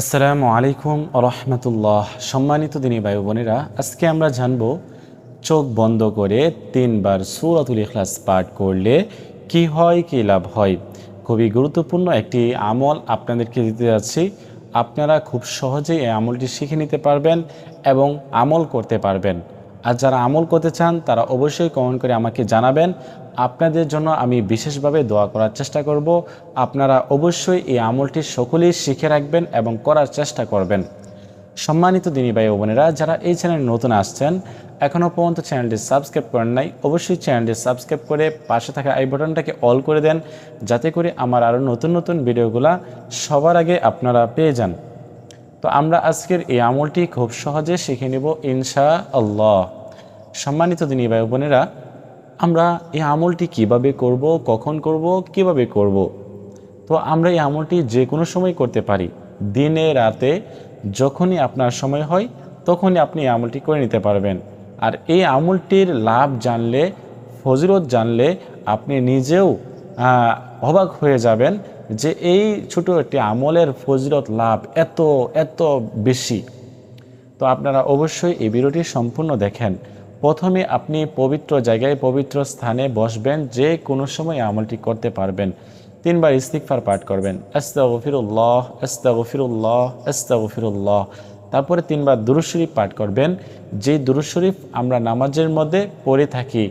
আসসালামু আলাইকুম রহমতুল্লাহ। সম্মানিত দিনী ভাই বোনেরা, আজকে আমরা জানব চোখ বন্ধ করে তিনবার সুরাতুল ইখলাস পাঠ করলে কি হয়, কি লাভ হয়? খুবই গুরুত্বপূর্ণ একটি আমল আপনাদেরকে দিতে যাচ্ছি। আপনারা খুব সহজেই এই আমলটি শিখে নিতে পারবেন এবং আমল করতে পারবেন। আর যারা আমল করতে চান, তারা অবশ্যই কমেন্ট করে আমাকে জানাবেন। আপনাদের জন্য আমি বিশেষভাবে দোয়া করার চেষ্টা করব। আপনারা অবশ্যই এই আমলটি সকলেই শিখে রাখবেন এবং করার চেষ্টা করবেন। সম্মানিত দিনী ভাই বোনেরা, যারা এই চ্যানেলে নতুন আসছেন এখনও পর্যন্ত চ্যানেলটি সাবস্ক্রাইব করেন নাই, অবশ্যই চ্যানেলটি সাবস্ক্রাইব করে পাশে থাকা এই বাটনটাকে অল করে দেন, যাতে করে আমার আরও নতুন নতুন ভিডিওগুলা সবার আগে আপনারা পেয়ে যান। তো আমরা আজকের এই আমলটি খুব সহজে শিখে নেব ইনশা আল্লাহ সম্মানিত দিনী ভাই বোনেরা, আমরা এই আমলটি কীভাবে করব, কখন করব, কীভাবে করব? তো আমরা এই আমলটি যে কোনো সময় করতে পারি। দিনে, রাতে, যখনই আপনার সময় হয়, তখনই আপনি এই আমলটি করে নিতে পারবেন। আর এই আমলটির লাভ জানলে, ফজিলত জানলে আপনি নিজেও অবাক হয়ে যাবেন যে এই ছোট একটি আমলের ফজিলত লাভ এত এত বেশি। তো আপনারা অবশ্যই এই ভিডিওটি সম্পূর্ণ দেখেন। প্রথমে আপনি পবিত্র জায়গায়, পবিত্র স্থানে বসবেন, যে কোনো সময় আমলটি করতে পারবেন। তিনবার ইস্তিকফার পাঠ করবেন। আস্তাগফিরুল্লাহ আস্তাগফিরুল্লাহ আস্তাগফিরুল্লাহ। তারপরে তিনবার দুরুশরীফ পাঠ করবেন। যে দুরুশরীফ আমরা নামাজের মধ্যে পড়ে থাকি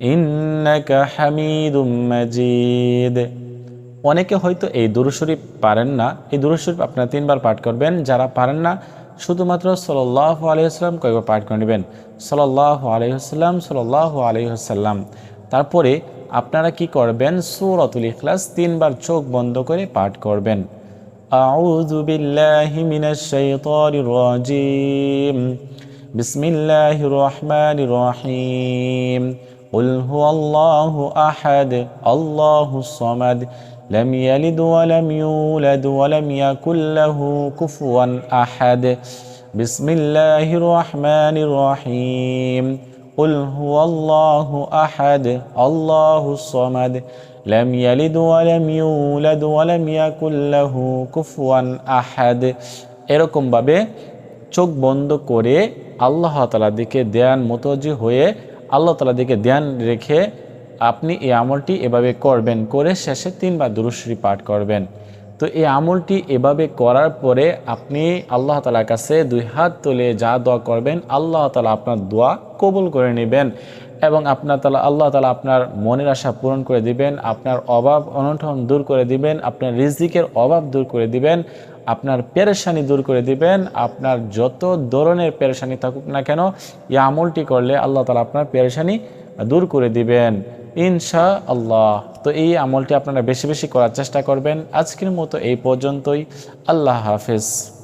إنك حميد مجيد অনেকে হয়তো এই দুরু শরীফ পারেন না এই দুরু শরীফ আপনারা তিনবার পাঠ করবেন যারা পারেন না শুধুমাত্র সাল্লাহ আলহিহাস্লাম কয়েকবার পাঠ করে নেবেন সাল্লাহ আলহিহাস্লাম সাল্লাহ আলহিহাস্লাম তারপরে আপনারা কি করবেন সুরতুল ইখলাস তিনবার চোখ বন্ধ করে পাঠ করবেন أعوذ بالله من الشيطان الرجيم بسم الله الرحمن الرحيم قل هو الله أحد الله الصمد لم يلد ولم يولد ولم يكن له كفوا أحد بسم الله الرحمن الرحيم قل هو الله أحد الله الصمد لم يلد ولم يولد ولم يكن له كفوا أحد এরকমভাবে চোখ বন্ধ করে আল্লাহ তালার দিকে ধ্যান মতজি হয়ে আল্লাহ তালার দিকে ধ্যান রেখে আপনি এই আমলটি এভাবে করবেন, করে শেষে তিনবার দুরুশ্রী পাঠ করবেন। তো এই আমলটি এভাবে করার পরে আপনি আল্লাহ তালার কাছে দুই হাত তুলে যা দোয়া করবেন, আল্লাহ তালা আপনার দোয়া কবুল করে নেবেন। এবং আপনার তালা, আল্লাহ তালা আপনার মনের আশা পূরণ করে দিবেন, আপনার অভাব অনটন দূর করে দিবেন, আপনার রিজিকের অভাব দূর করে দিবেন, আপনার পেরেশানি দূর করে দিবেন, আপনার যত ধরনের পেরেশানি থাকুক না কেন, এই আমলটি করলে আল্লাহ তালা আপনার পেরেশানি দূর করে দিবেন ইনশা আল্লাহ তো এই আমলটি আপনারা বেশি বেশি করার চেষ্টা করবেন। আজকের মতো এই পর্যন্তই। আল্লাহ হাফেজ।